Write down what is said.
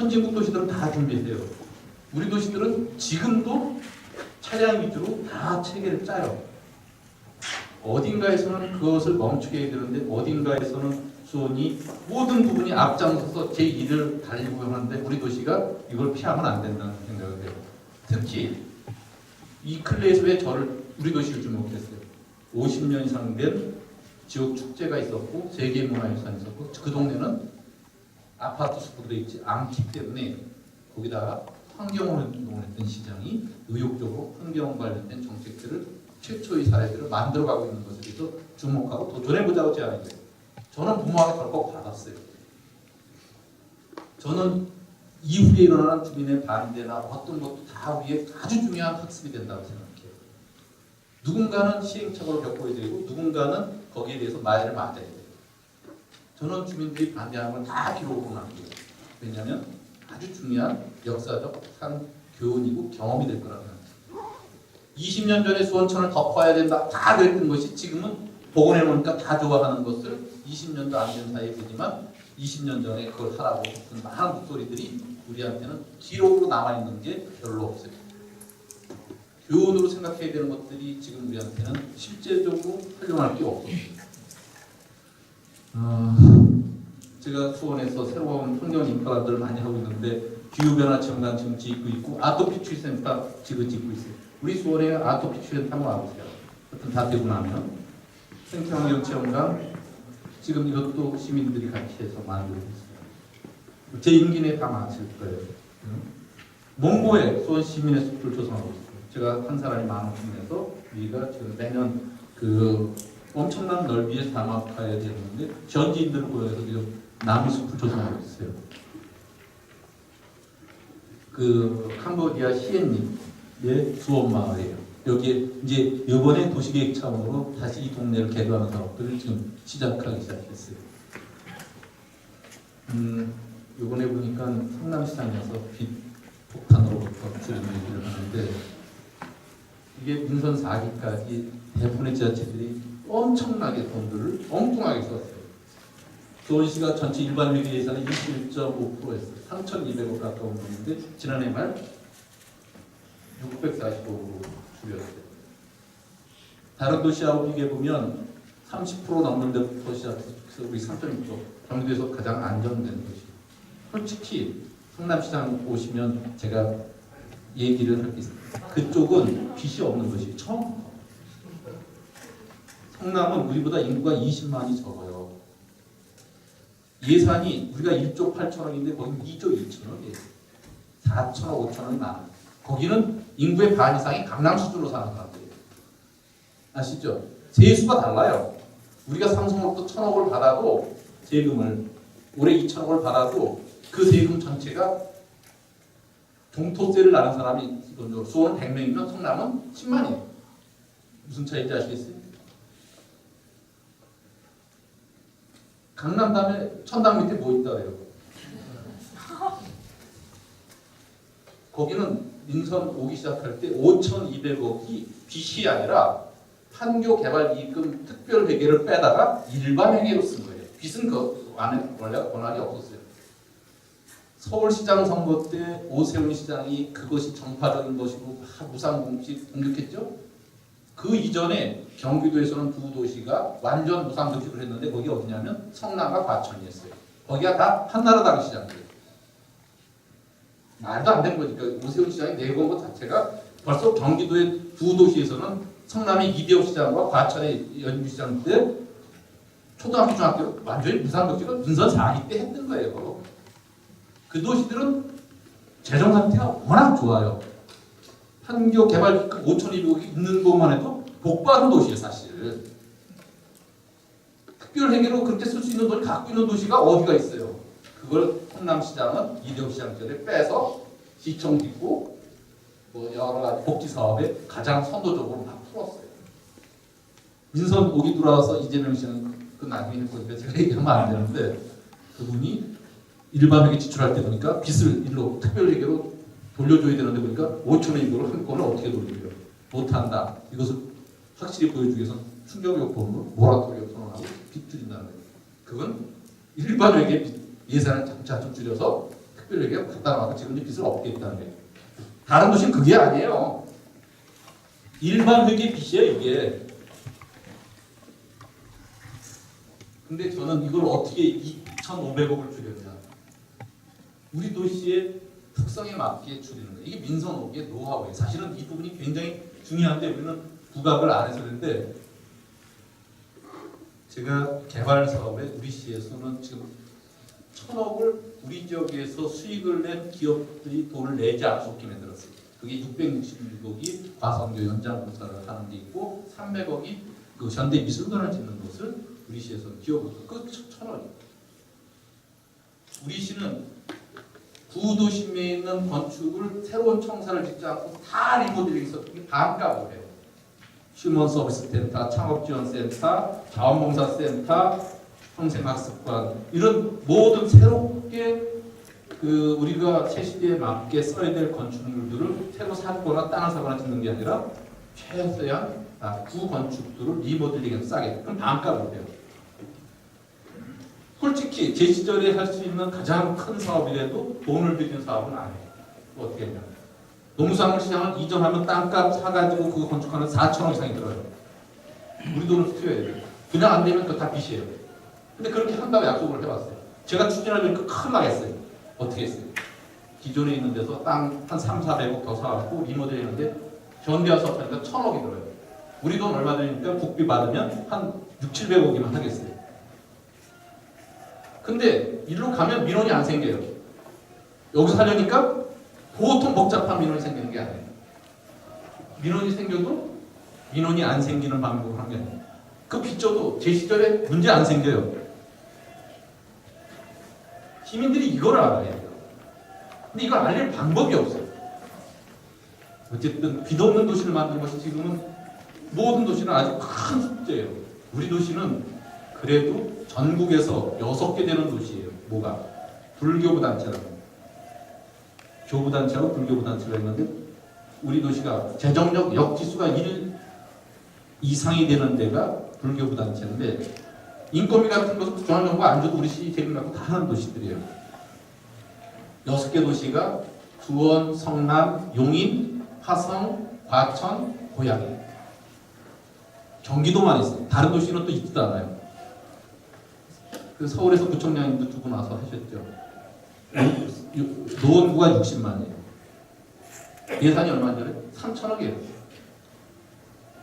선진국 도시들은 다 준비해요. 우리 도시들은 지금도 차량 위주로 다 체계를 짜요. 어딘가에서는 그것을 멈추게 해야 되는데 어딘가에서는 수원이 모든 부분이 앞장서서 제 일을 달리고 하는데 우리 도시가 이걸 피하면 안 된다는 생각을 해요. 특히 이 클레에서 왜 저를 우리 도시를 주목했어요. 50년 이상 된 지역 축제가 있었고 세계 문화유산이 있었고 그 동네는 아파트 숲으로 있지 않기 때문에 거기다가 환경을 운동했던 시장이 의욕적으로 환경 관련된 정책들을 최초의 사례들을 만들어가고 있는 것에 대해서 주목하고 도전해보자고 제안했어요. 저는 부모한테 덜컥 받았어요. 저는 이후에 일어나는 주민의 반대나 어떤 것도 다 위에 아주 중요한 학습이 된다고 생각해요. 누군가는 시행착오를 겪어야 되고 누군가는 거기에 대해서 말을 맞아야 돼요. 저는 주민들이 반대하는 걸다 기록으로 남겨요. 왜냐하면 아주 중요한 역사적 산 교훈이고 경험이 될 거라고 생각해요. 20년 전에 수원천을 덮어야 된다 다 그랬던 것이 지금은 복원해 놓으니까 다 좋아하는 것을 20년도 안 된 사이에 보지만 20년 전에 그걸 하라고 했던 많은 목소리들이 우리한테는 기록으로 남아 있는 게 별로 없어요. 교훈으로 생각해야 되는 것들이 지금 우리한테는 실제적으로 활용할 게 없어요. 아, 제가 수원에서 새로운 환경 인프라들을 많이 하고 있는데 기후변화 체험관 지금 짓고 있고 아토피 치료센터 지금 짓고 있어요. 우리 수원에 아토피 치료센터 한번 와보세요. 하여튼 다 되고 나면 생태환경 체험관 지금 이것도 시민들이 같이 해서 만들고 있어요. 제 임기 내에 다 마칠 거예요. 응? 몽고에 수원 시민의 숲을 조성하고 있어요. 제가 한 사람이 만원 중에서 우리가 지금 매년 그 엄청난 넓이의 사막화에 되는데 전지인들을 보여서 지금 나무 숲을 조성하고 있어요. 그 캄보디아 시엔님의 수원 마을이에요. 여기에 이제 이번에 도시계획 차원으로 다시 이 동네를 개도하는 사업들을 지금 시작하기 시작했어요. 음, 이번에 보니까 성남시장에서 빛 폭탄으로부터 줄이는 얘기를 하는데 이게 민선 4기까지 대부분의 지자체들이 엄청나게 돈들을 엉뚱하게 썼어요. 수원시가 전체 일반 회계 예산의 21.5%였어요. 3,200억 가까운 돈인데 지난해 말 645억으로 줄였어요. 다른 도시하고 비교해 보면 30% 넘는 데부터 시작해서 우리 3.6조 경기도에서 가장 안정된 도시. 솔직히 성남시장 오시면 제가 얘기를 할 게 있습니다. 그쪽은 빚이 없는 것이 처음. 성남은 우리보다 인구가 20만이 적어요. 예산이 우리가 1조 8천억인데 거기는 2조 1천억이에요. 4천억, 5천억이 많아. 거기는 인구의 반 이상이 강남 수준으로 사는 사람들이에요. 아시죠? 세수가 달라요. 우리가 삼성으로부터 천억을 받아도 세금을 올해 2천억을 받아도 그 세금 전체가 종토세를 나는 사람이 기본적으로 수원은 100명이면 성남은 10만이에요. 무슨 차이인지 아시겠어요? 강남 다음에 천당 밑에 뭐 있다 그래요? 거기는 민선 오기 시작할 때 5,200억이 빚이 아니라 판교 개발 이익금 특별 회계를 빼다가 일반 회계로 쓴 거예요. 빚은 그 안에 원래 권한이 없었어요. 서울시장 선거 때 오세훈 시장이 그것이 정파적인 것이고 막 무상공식 공격했죠. 그 이전에 경기도에서는 두 도시가 완전 무상공식을 했는데 거기 어디냐면 성남과 과천이었어요. 거기가 다 한나라당 시장이에요. 말도 안 되는 거니까 오세훈 시장이 내건 것 자체가 벌써 경기도의 두 도시에서는 성남의 이대호 시장과 과천의 연주 시장 때 초등학교 중학교 완전히 무상급식을 문선 4기 때 했던 거예요. 그 도시들은 재정 상태가 워낙 좋아요. 판교 개발 5,200억이 있는 것만 해도 복받은 도시예요, 사실. 특별 회계로 그렇게 쓸 수 있는 돈을 갖고 있는 도시가 어디가 있어요? 그걸 성남시장은 이대호 시장 때에 빼서 시청 짓고 뭐 여러 가지 복지 사업에 가장 선도적으로 막 풀었어요. 민선 오기 돌아와서 이재명 씨는 그 나중에 있는 거니까 제가 얘기하면 안 되는데 그분이 일반에게 지출할 때 보니까 빚을 일로 특별회계로 돌려줘야 되는데 보니까 5천 원 이거를 한 건을 어떻게 돌려줘요? 못한다. 이것을 확실히 보여주기 위해서 충격요법으로 모라토리엄 선언하고 빚 줄인다는 거예요. 그건 일반회계 예산을 점차 좀 줄여서 특별하게 갖다 놔서 지금 빚을 없겠다는 거예요. 다른 도시는 그게 아니에요. 일반 회계 빚이에요 이게. 근데 저는 이걸 어떻게 2,500억을 줄였냐. 우리 도시의 특성에 맞게 줄이는 거예요. 이게 민선옥의 노하우예요. 사실은 이 부분이 굉장히 중요한데 우리는 부각을 안 해서 그런데 제가 개발 사업에 우리 시에서는 지금 천억을 우리 지역에서 수익을 낸 기업들이 돈을 내지 없게 만들었어요. 그게 666억이 과성교 연장 공사를 하는 데 있고 300억이 그 현대 미술관을 짓는 것을 우리 시에서 기업으로 끝 천원이에요. 우리 시는 구도심에 있는 건축을 새로운 청사를 짓지 않고 다 리모델링해서 그게 반값을 해요. 휴먼 서비스 센터, 창업지원센터, 자원봉사센터, 평생학습관 이런 모든 새롭게 그 우리가 새 시대에 맞게 써야 될 건축물들을 새로 사거나 땅을 사거나 짓는 게 아니라 최소한 아, 구건축들을 리모델링해서 싸게 그럼 반값을 해요. 솔직히 제 시절에 할 수 있는 가장 큰 사업이라도 돈을 들이는 사업은 아니에요. 어떻게 했냐? 농수산물 시장을 이전하면 땅값 사가지고 그거 건축하는 4천 원 이상이 들어요. 우리 돈을 투여해야 돼요. 그냥 안 되면 그거 다 빚이에요. 근데 그렇게 한다고 약속을 해봤어요. 제가 추진하려니까 큰일 나겠어요. 어떻게 했어요? 기존에 있는 데서 땅 한 3, 400억 더 사갖고 리모델 했는데 현대 와서 하니까 천억이 들어요. 우리 돈 얼마 드니까 국비 받으면 한 6, 700억이면 하겠어요. 근데 일로 가면 민원이 안 생겨요. 여기서 하려니까 보통 복잡한 민원이 생기는 게 아니에요. 민원이 생겨도 민원이 안 생기는 방법을 아니에요. 그 빚져도 제 시절에 문제 안 생겨요. 시민들이 이걸 알아야 돼요. 근데 이걸 알릴 방법이 없어요. 어쨌든 빚 없는 도시를 만드는 것이 지금은 모든 도시는 아주 큰 숙제예요. 우리 도시는 그래도 전국에서 여섯 개 되는 도시예요. 뭐가? 불교부 단체라고. 교부 단체하고 불교부 단체가 있는데 우리 도시가 재정력 역지수가 1 이상이 되는 데가 불교부 단체인데 인건비 같은 것은 중앙정부가 안 줘도 우리 시 재림 갖고 다 하는 도시들이에요. 여섯 개 도시가 수원, 성남, 용인, 화성, 과천, 고양이. 경기도만 있어요. 다른 도시는 또 있지도 않아요. 그 서울에서 구청장님도 두분 와서 하셨죠. 노원구가 60만이에요. 예산이 얼마인지 알아요? 3천억이에요.